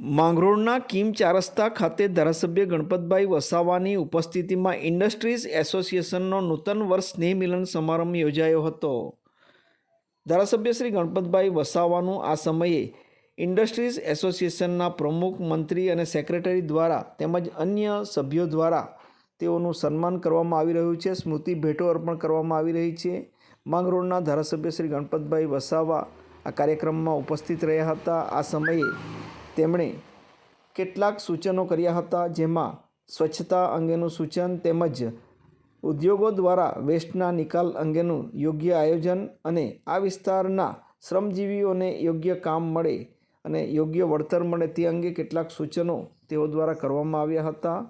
માંગરોળના Kim ચારસ્તા ખાતે ધારાસભ્ય ગણપતભાઈ વસાવાની ઉપસ્થિતિમાં ઇન્ડસ્ટ્રીઝ એસોસિએશનનો નૂતન વર્ષ સ્નેહ મિલન સમારંભ યોજાયો હતો. ધારાસભ્ય શ્રી ગણપતભાઈ વસાવાનું આ સમયે ઇન્ડસ્ટ્રીઝ એસોસિએશનના પ્રમુખ, મંત્રી અને સેક્રેટરી દ્વારા તેમજ અન્ય સભ્યો દ્વારા તેઓનું સન્માન કરવામાં આવી રહ્યું છે. સ્મૃતિ ભેટો અર્પણ કરવામાં આવી રહી છે. માંગરોળના ધારાસભ્ય શ્રી ગણપતભાઈ વસાવા આ કાર્યક્રમમાં ઉપસ્થિત રહ્યા હતા. આ સમયે તેમણે કેટલાક સૂચનો કર્યા હતા જેમાં સ્વચ્છતા અંગેનું સૂચન તેમજ ઉદ્યોગો દ્વારા વેસ્ટના નિકાલ અંગેનું યોગ્ય આયોજન અને આ વિસ્તારના શ્રમજીવીઓને યોગ્ય કામ મળે અને યોગ્ય વળતર મળે તે અંગે કેટલાક સૂચનો તેઓ દ્વારા કરવામાં આવ્યા હતા.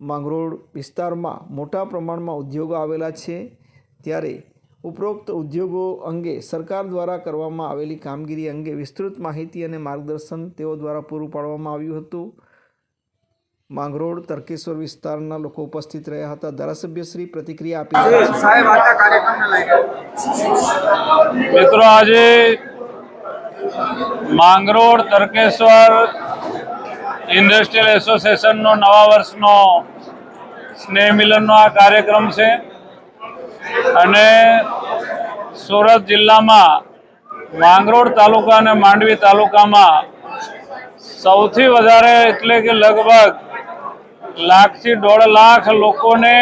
માંગરોળ વિસ્તારમાં મોટા પ્રમાણમાં ઉદ્યોગો આવેલા છે. ત્યારે ઉપરોક્ત ઉદ્યોગો અંગે સરકાર દ્વારા કરવામાં આવેલી કામગીરી અંગે વિસ્તૃત માહિતી અને માર્ગદર્શન તેઓ દ્વારા પૂરું પાડવામાં આવ્યું હતું. માંગરોળ તરકેશ્વર વિસ્તારના લોકો ઉપસ્થિત રહ્યા હતા. ધારાસભ્ય શ્રી પ્રતિક્રિયા આપી સાહેબ આજના કાર્યક્રમને લઈને મિત્રો આજે માંગરોળ તરકેશ્વર ઇન્ડસ્ટ્રીયલ એસોસિએશનનો નવા વર્ષનો સ્નેહ મિલનનો આ કાર્યક્રમ છે. અને સુરત જિલ્લામાં માંગરોળ તાલુકા અને માંડવી તાલુકામાં સૌથી વધારે એટલે કે લગભગ લાખથી દોઢ લાખ લોકોને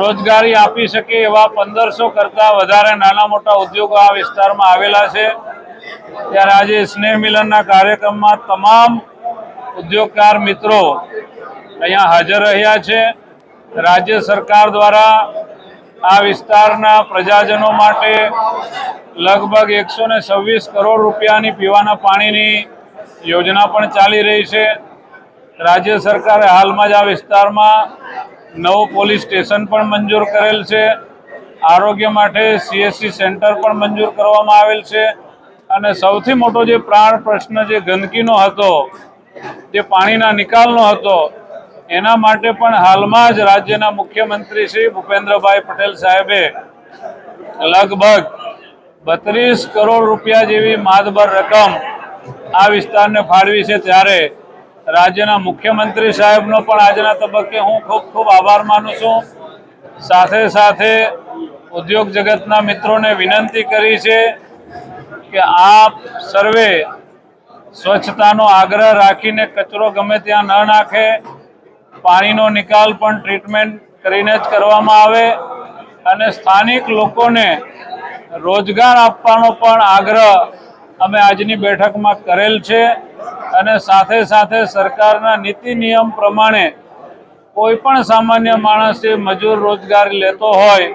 રોજગારી આપી શકે એવા પંદરસો કરતાં વધારે નાના મોટા ઉદ્યોગો આ વિસ્તારમાં આવેલા છે. ત્યારે આજે સ્નેહ મિલનના કાર્યક્રમમાં તમામ ઉદ્યોગકાર મિત્રો અહીંયા હાજર રહ્યા છે. રાજ્ય સરકાર દ્વારા આ વિસ્તારના પ્રજાજનો માટે લગભગ એકસો ને છવ્વીસ કરોડ રૂપિયાની પીવાના પાણીની યોજના પણ ચાલી રહી છે. રાજ્ય સરકારે હાલમાં જ આ વિસ્તારમાં નવું પોલીસ સ્ટેશન પણ મંજૂર કરેલ છે. આરોગ્ય માટે સીએસસી સેન્ટર પણ મંજૂર કરવામાં આવેલ છે. અને સૌથી મોટો જે પ્રાણ પ્રશ્ન જે ગંદકીનો હતો, જે પાણીના નિકાલનો હતો એના માટે પણ હાલમાં જ રાજ્યના મુખ્યમંત્રી શ્રી ભૂપેન્દ્રભાઈ પટેલ સાહેબે લગભગ બત્રીસ કરોડ રૂપિયા જેવી માદબર રકમ આ વિસ્તારને ફાળવી છે ત્યારે રાજ્યના મુખ્યમંત્રી સાહેબનો પણ આજના તબક્કે હું ખૂબ ખૂબ આભાર માનું છું. સાથે સાથે ઉદ્યોગ જગતના મિત્રોને વિનંતી કરી છે કે આપ સર્વે સ્વચ્છતાનો આગ્રહ રાખીને કચરો ગમે ત્યાં ન નાખે. પાણીનો નિકાલ પણ ટ્રીટમેન્ટ કરીને જ કરવામાં આવે અને સ્થાનિક લોકોને રોજગાર આપવાનો પણ આગ્રહ અમે આજની બેઠકમાં કરેલ છે અને સાથે સાથે સરકારના નીતિ નિયમ પ્રમાણે કોઈ પણ સામાન્ય માણસ મજૂર રોજગારી લેતો હોય,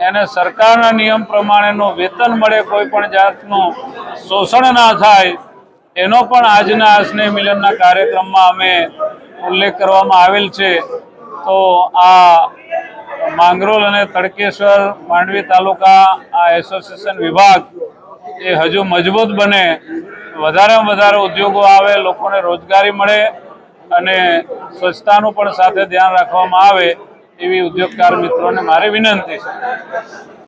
એને સરકારના નિયમ પ્રમાણેનું વેતન મળે કોઈ પણ જાતનું, શોષણ ના થાય, એનો પણ આજના આ મિલનના કાર્યક્રમમાં અમે ઉલ્લેખ કરવામાં આવેલ છે, તો આ માંગરોલ અને તડકેશ્વર માંડવી તાલુકા આ એસોસિએશન વિભાગ એ હજુ મજબૂત બને. વધારેમાં વધારે ઉદ્યોગો આવે, લોકોને રોજગારી મળે અને સ્વચ્છતાનું પણ સાથે ધ્યાન રાખવામાં આવે એવી ઉદ્યોગકાર મિત્રોને મારી વિનંતી છે.